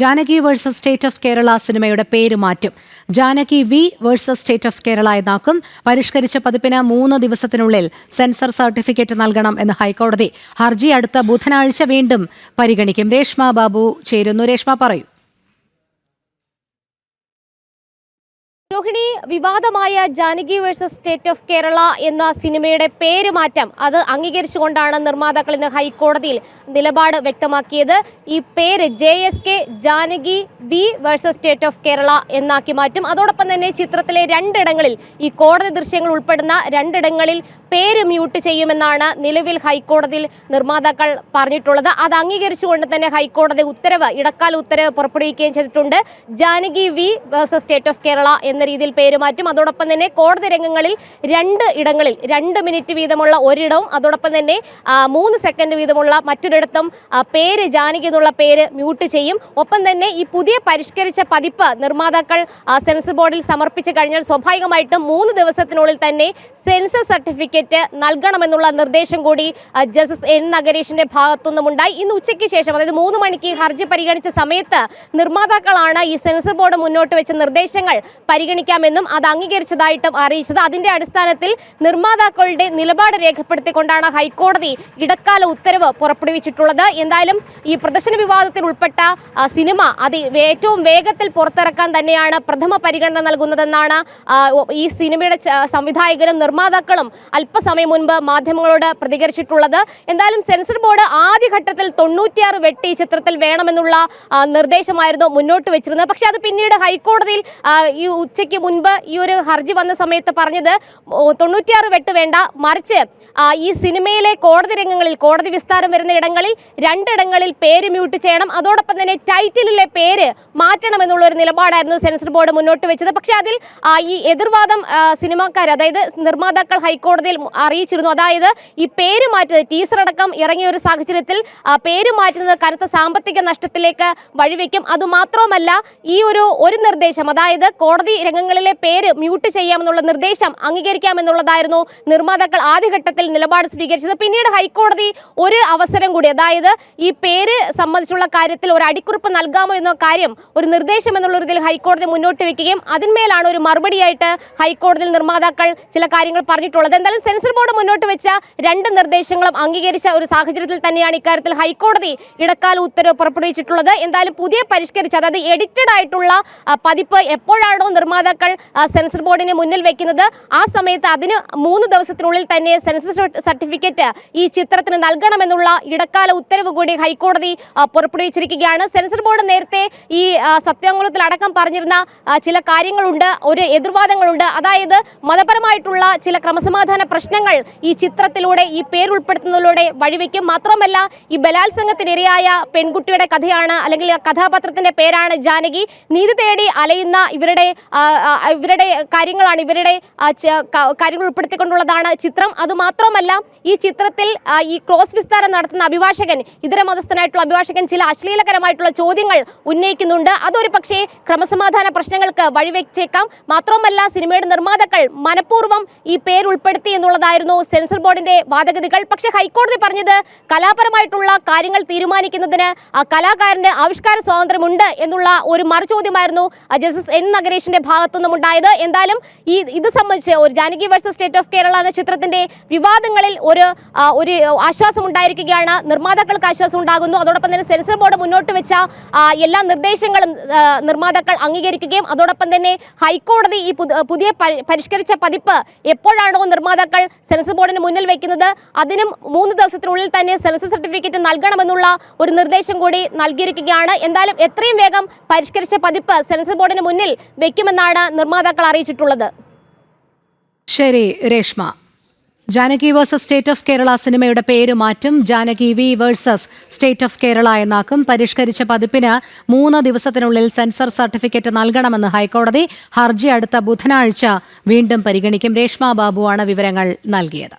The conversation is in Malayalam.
Janaki versus state of Kerala സിനിമയുടെ പേര് മാറ്റും. Janaki V versus state of Kerala എന്നാക്കും. പരിഷ്കരിച്ച പതിപ്പിന് മൂന്ന് ദിവസത്തിനുള്ളിൽ സെൻസർ സർട്ടിഫിക്കറ്റ് നൽകണം എന്ന് ഹൈക്കോടതി ഹർജി അടുത്ത ബുധനാഴ്ച വീണ്ടും പരിഗണിക്കും. രേഷ്മ ബാബു ചേരുന്നു. രേഷ്മ പറയൂ. രോഹിണി വിവാദമായ Janaki versus state of Kerala എന്ന സിനിമയുടെ പേര് മാറ്റം അത് അംഗീകരിച്ചുകൊണ്ടാണ് നിർമ്മാതാക്കൾ ഇന്ന് ഹൈക്കോടതിയിൽ നിലപാട് വ്യക്തമാക്കിയത്. ഈ പേര് J S K Janaki B versus state of Kerala എന്നാക്കി മാറ്റും. അതോടൊപ്പം തന്നെ ചിത്രത്തിലെ രണ്ടിടങ്ങളിൽ ഈ കോടതി ദൃശ്യങ്ങൾ ഉൾപ്പെടുന്ന രണ്ടിടങ്ങളിൽ പേര് മ്യൂട്ട് ചെയ്യുമെന്നാണ് നിലവിൽ ഹൈക്കോടതിയിൽ നിർമ്മാതാക്കൾ പറഞ്ഞിട്ടുള്ളത്. അത് അംഗീകരിച്ചുകൊണ്ട് തന്നെ ഹൈക്കോടതി ഉത്തരവ് ഇടക്കാല ഉത്തരവ് പുറപ്പെടുവിക്കുകയും ചെയ്തിട്ടുണ്ട്. Janaki V versus state of Kerala എന്ന രീതിയിൽ പേരുമാറ്റും. അതോടൊപ്പം തന്നെ കോടതി രംഗങ്ങളിൽ രണ്ട് ഇടങ്ങളിൽ രണ്ട് മിനിറ്റ് വീതമുള്ള ഒരിടവും അതോടൊപ്പം തന്നെ മൂന്ന് സെക്കൻഡ് വീതമുള്ള മറ്റൊരിടത്തും പേര് ജാനകി എന്നുള്ള പേര് മ്യൂട്ട് ചെയ്യും. ഒപ്പം തന്നെ ഈ പുതിയ പരിഷ്കരിച്ച പതിപ്പ് നിർമ്മാതാക്കൾ സെൻസർ ബോർഡിൽ സമർപ്പിച്ചു കഴിഞ്ഞാൽ സ്വാഭാവികമായിട്ടും മൂന്ന് ദിവസത്തിനുള്ളിൽ തന്നെ സെൻസർ സർട്ടിഫിക്കറ്റ് നൽകണമെന്നുള്ള നിർദ്ദേശം കൂടി ജസ്റ്റിസ് എൻ. നഗരേഷിന്റെ ഭാഗത്തുനിന്നുമുണ്ടായി. ഇന്ന് ഉച്ചയ്ക്ക് ശേഷം അതായത് മൂന്ന് മണിക്ക് ഹർജി പരിഗണിച്ച സമയത്ത് നിർമ്മാതാക്കളാണ് ഈ സെൻസർ ബോർഡ് മുന്നോട്ട് വെച്ച നിർദ്ദേശങ്ങൾ പരിഗണിക്കാമെന്നും അത് അംഗീകരിച്ചതായിട്ടും അറിയിച്ചത്. അതിന്റെ അടിസ്ഥാനത്തിൽ നിർമ്മാതാക്കളുടെ നിലപാട് രേഖപ്പെടുത്തിക്കൊണ്ടാണ് ഹൈക്കോടതി ഇടക്കാല ഉത്തരവ് പുറപ്പെടുവിച്ചിട്ടുള്ളത്. എന്തായാലും ഈ പ്രദർശന വിവാദത്തിൽ ഉൾപ്പെട്ട സിനിമ അത് ഏറ്റവും വേഗത്തിൽ പുറത്തിറക്കാൻ തന്നെയാണ് പ്രഥമ പരിഗണന നൽകുന്നതെന്നാണ് ഈ സിനിമയുടെ സംവിധായകരും നിർമ്മാതാക്കളും അല്പസമയം മുൻപ് മാധ്യമങ്ങളോട് പ്രതികരിച്ചിട്ടുള്ളത്. എന്തായാലും സെൻസർ ബോർഡ് ആദ്യഘട്ടത്തിൽ തൊണ്ണൂറ്റിയാറ് വെട്ടി ചിത്രത്തിൽ വേണമെന്നുള്ള നിർദ്ദേശമായിരുന്നു മുന്നോട്ട് വെച്ചിരുന്നത്. പക്ഷേ അത് പിന്നീട് ഹൈക്കോടതിയിൽ ഈ ഉച്ചയ്ക്ക് മുൻപ് ഈ ഒരു ഹർജി വന്ന സമയത്ത് പറഞ്ഞത് തൊണ്ണൂറ്റിയാറ് വെട്ട് വേണ്ട മറിച്ച് ഈ സിനിമയിലെ കോടതി രംഗങ്ങളിൽ കോടതി വിസ്താരം വരുന്ന ഇടങ്ങളിൽ രണ്ടിടങ്ങളിൽ പേര് മ്യൂട്ട് ചെയ്യണം. അതോടൊപ്പം തന്നെ ടൈറ്റിലിലെ പേര് മാറ്റണം എന്നുള്ള ഒരു നിലപാടായിരുന്നു സെൻസർ ബോർഡ് മുന്നോട്ട് വെച്ചത്. പക്ഷേ അതിൽ ഈ എതിർവാദം സിനിമാക്കാർ അതായത് നിർമ്മാതാക്കൾ ഹൈക്കോടതിയിൽ അറിയിച്ചിരുന്നു. അതായത് ഈ പേര് മാറ്റുന്നത് ടീസർ അടക്കം ഇറങ്ങിയ ഒരു സാഹചര്യത്തിൽ പേര് മാറ്റുന്നത് കനത്ത സാമ്പത്തിക നഷ്ടത്തിലേക്ക് വഴിവെക്കും. അതുമാത്രവുമല്ല ഈ ഒരു ഒരു നിർദ്ദേശം അതായത് കോടതി രംഗങ്ങളിലെ പേര് മ്യൂട്ട് ചെയ്യാമെന്നുള്ള നിർദ്ദേശം അംഗീകരിക്കാമെന്നുള്ളതായിരുന്നു നിർമ്മാതാക്കൾ ആദ്യഘട്ടത്തിൽ നിലപാട് സ്വീകരിച്ചത്. പിന്നീട് ഹൈക്കോടതി ഒരു അവസരം കൂടി അതായത് ഈ പേര് സംബന്ധിച്ചുള്ള കാര്യത്തിൽ ഒരു അടിക്കുറിപ്പ് നൽകാമോ എന്ന കാര്യം ഒരു നിർദ്ദേശം എന്നുള്ള രീതിയിൽ ഹൈക്കോടതി മുന്നോട്ട് വെക്കുകയും അതിന്മേലാണ് ഒരു മറുപടിയായിട്ട് ഹൈക്കോടതിയിൽ നിർമ്മാതാക്കൾ ചില കാര്യങ്ങൾ പറഞ്ഞിട്ടുള്ളത്. എന്തായാലും സെൻസർ ബോർഡ് മുന്നോട്ട് വെച്ച രണ്ട് നിർദ്ദേശങ്ങളും അംഗീകരിച്ച ഒരു സാഹചര്യത്തിൽ തന്നെയാണ് ഇക്കാര്യത്തിൽ ഹൈക്കോടതി ഇടക്കാല ഉത്തരവ് പുറപ്പെടുവിച്ചിട്ടുള്ളത്. എന്തായാലും പുതിയ പരിഷ്കരിച്ച അതായത് എഡിറ്റഡ് ആയിട്ടുള്ള പതിപ്പ് എപ്പോഴാണോ നിർമ്മാതാക്കൾ ആ, സെൻസർ ബോർഡിന് മുന്നിൽ വെക്കുന്നത്. ആ സമയത്ത് അതിന് മൂന്ന് ദിവസത്തിനുള്ളിൽ തന്നെ സെൻസർ സർട്ടിഫിക്കറ്റ് ഈ ചിത്രത്തിന് നൽകണമെന്നുള്ള ഇടക്കാല ഉത്തരവ് കൂടി ഹൈക്കോടതി പുറപ്പെടുവിച്ചിരിക്കുകയാണ്. സെൻസർ ബോർഡ് നേരത്തെ ഈ സത്യാംഗുളത്തിൽ അടക്കം പറഞ്ഞിരുന്ന ചില കാര്യങ്ങളുണ്ട് ഒരു എതിർവാദങ്ങളുണ്ട്. അതായത് മതപരമായിട്ടുള്ള ചില ക്രമസമാധാന പ്രശ്നങ്ങൾ ഈ ചിത്രത്തിലൂടെ ഈ പേരുൾപ്പെടുത്തുന്നതിലൂടെ വഴിവെക്കും. മാത്രമല്ല ഈ ബലാത്സംഗത്തിനിരയായ പെൺകുട്ടിയുടെ കഥയാണ് അല്ലെങ്കിൽ കഥാപാത്രത്തിന്റെ പേരാണ് ജാനകി. നീതി തേടി അലയുന്ന ഇവരുടെ ഇവരുടെ കാര്യങ്ങളാണ് ഇവരുടെ കാര്യങ്ങൾ ഉൾപ്പെടുത്തിക്കൊണ്ടുള്ളതാണ് ചിത്രം. അതുമാത്രമല്ല ഈ ചിത്രത്തിൽ ഈ ക്രോസ് വിസ്താരം നടത്തുന്ന അഭിഭാഷകൻ ഇതര മതസ്ഥനായിട്ടുള്ള അഭിഭാഷകൻ ചില അശ്ലീലകരമായിട്ടുള്ള ചോദ്യങ്ങൾ ഉന്നയിക്കുന്നുണ്ട്. അതൊരു പക്ഷേ ക്രമസമാധാന പ്രശ്നങ്ങൾക്ക് വഴിവെച്ചേക്കാം. മാത്രമല്ല സിനിമയുടെ നിർമ്മാതാക്കൾ മനഃപൂർവം ഈ പേര് ഉൾപ്പെടുത്തി എന്നുള്ളതായിരുന്നു സെൻസർ ബോർഡിന്റെ വാദഗതികൾ. പക്ഷേ ഹൈക്കോടതി പറഞ്ഞത് കലാപരമായിട്ടുള്ള കാര്യങ്ങൾ തീരുമാനിക്കുന്നതിന് കലാകാരന് ആവിഷ്കാര സ്വാതന്ത്ര്യമുണ്ട് എന്നുള്ള ഒരു മറുചോദ്യമായിരുന്നു ജസ്റ്റിസ് എൻ. നഗരേഷിന്റെ ഭാഗത്തുനിന്നും ഉണ്ടായത് എന്തായാലും ഈ ഇത് സംബന്ധിച്ച് ഒരു Janaki versus state of Kerala എന്ന ചിത്രത്തിന്റെ വിവാദങ്ങളിൽ ഒരു ഒരു ആശ്വാസം ഉണ്ടായിരിക്കുകയാണ് നിർമ്മാതാക്കൾക്ക് ആശ്വാസം ഉണ്ടാകുന്നു അതോടൊപ്പം തന്നെ സെൻസർ ബോർഡ് മുന്നോട്ട് വെച്ച എല്ലാ നിർദ്ദേശങ്ങളും നിർമ്മാതാക്കൾ അംഗീകരിക്കുകയും അതോടൊപ്പം തന്നെ ഹൈക്കോടതി ഈ പുതിയ പരിഷ്കരിച്ച പതിപ്പ് എപ്പോഴാണോ നിർമ്മാതാക്കൾ സെൻസർ ബോർഡിന് മുന്നിൽ വെക്കുന്നത് അതിനും മൂന്ന് ദിവസത്തിനുള്ളിൽ തന്നെ സെൻസർ സർട്ടിഫിക്കറ്റ് നൽകണമെന്നുള്ള ഒരു നിർദ്ദേശം കൂടി നൽകിയിരിക്കുകയാണ്. എന്തായാലും എത്രയും വേഗം പരിഷ്കരിച്ച പതിപ്പ് സെൻസർ ബോർഡിന് മുന്നിൽ വെക്കുമെന്നാണ് നിർമ്മാതാക്കൾ അറിയിച്ചിട്ടുള്ളത്? ശരി Reshma. Janaki versus state of Kerala സിനിമയുടെ പേര് മാറ്റും. Janaki V versus state of Kerala എന്നാക്കും. പരിഷ്കരിച്ച പതിപ്പിന് മൂന്ന് ദിവസത്തിനുള്ളിൽ സെൻസർ സർട്ടിഫിക്കറ്റ് നൽകണമെന്ന് ഹൈക്കോടതി ഹർജി അടുത്ത ബുധനാഴ്ച വീണ്ടും പരിഗണിക്കും. രേഷ്മ ബാബുവാണ് വിവരങ്ങൾ നൽകിയത്.